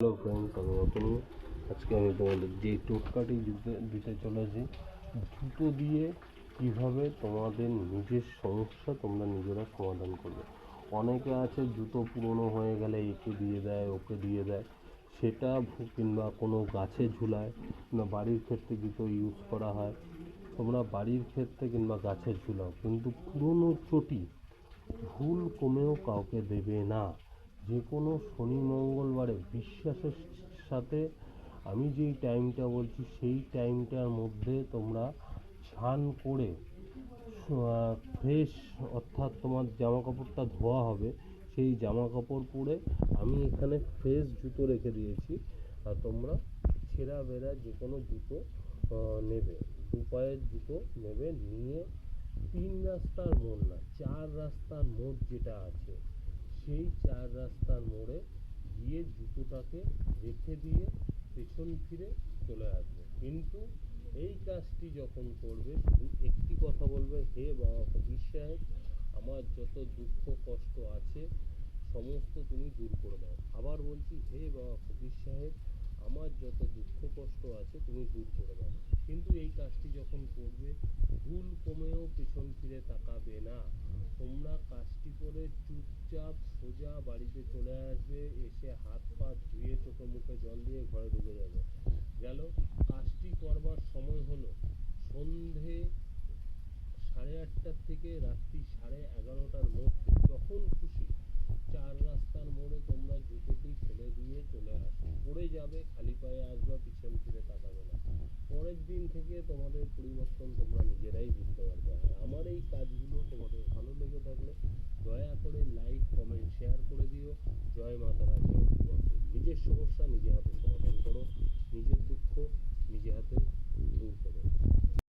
Hello friends আমি অতনু। আজকে আমি তোমাদের যে টোটকাটি দিতে চলেছি জুতো দিয়ে কীভাবে তোমাদের নিজের সমস্যা তোমরা নিজেরা সমাধান করবে। অনেকে আছে, জুতো পুরনো হয়ে গেলে একে দিয়ে দেয়, ওকে দিয়ে দেয়। সেটা কিংবা কোনো গাছে ঝুলায়, কিংবা বাড়ির ক্ষেত্রে জুতো ইউজ করা হয়। তোমরা বাড়ির ক্ষেত্রে কিংবা গাছে ঝুলাও, কিন্তু পুরনো চটি ভুল কমেও কাউকে দেবে না। যে কোনো শনি মঙ্গলবারে বিশ্বাসের সাথে আমি যেই টাইমটা বলছি, সেই টাইমটার মধ্যে তোমরা স্নান করে ফ্রেশ অর্থাৎ তোমার জামা কাপড়টা ধোয়া হবে, সেই জামা কাপড় পরে আমি এখানে ফ্রেশ জুতো রেখে দিয়েছি। আর তোমরা ছেঁড়া বেড়া যে কোনো জুতো নেবে। দু পায়ের জুতো নেবে, নিয়ে তিন রাস্তার মোড় না, চার রাস্তার মোড় যেটা আছে সেই চার রাস্তার মোড়ে গিয়ে জুতোটাকে রেখে দিয়ে পেছন ফিরে চলে আসবে। কিন্তু এই কাজটি যখন করবে, শুধু একটি কথা বলবে, হে বাবা কবির সাহেব, আমার যত দুঃখ, কষ্ট আছে, সমস্ত তুমি দূর করে দাও। আবার বলছি, হে বাবা ফকির সাহেব, আমার যত দুঃখ, কষ্ট আছে, তুমি দূর করে দাও। কিন্তু এই কাজটি যখন করবে, ভুল কমেও পেছন ফিরে তাকাবে না। তোমরা কাজটি করে চুপচাপ সোজা বাড়িতে চলে আসবে, এসে হাত পা ধুয়ে চোখে মুখে জল দিয়ে ঘরে ঢুকে যাবে। গেল, কাজটি করবার সময় হলো। সন্ধে সাড়ে আটটার থেকে রাত্রি সাড়ে এগারোটার মধ্যে যখন খুশি চার রাস্তার মোড়ে তোমরা জুতোটি ফেলে দিয়ে চলে আসো। পড়ে যাবে, খালি পায়ে আসবা, পিছন ফিরে তাকাবে না। পরের দিন থেকে তোমাদের পরিবর্তন তোমরা নিজেরাই বুঝতে পারবে। আর আমার এই কাজগুলো তোমাদের ভালো লেগে থাকলে দয়া করে লাইক কমেন্ট শেয়ার করে দিও। জয় মাতারা জয় নিজের সমস্যা নিজে হাতে সমাধান করো।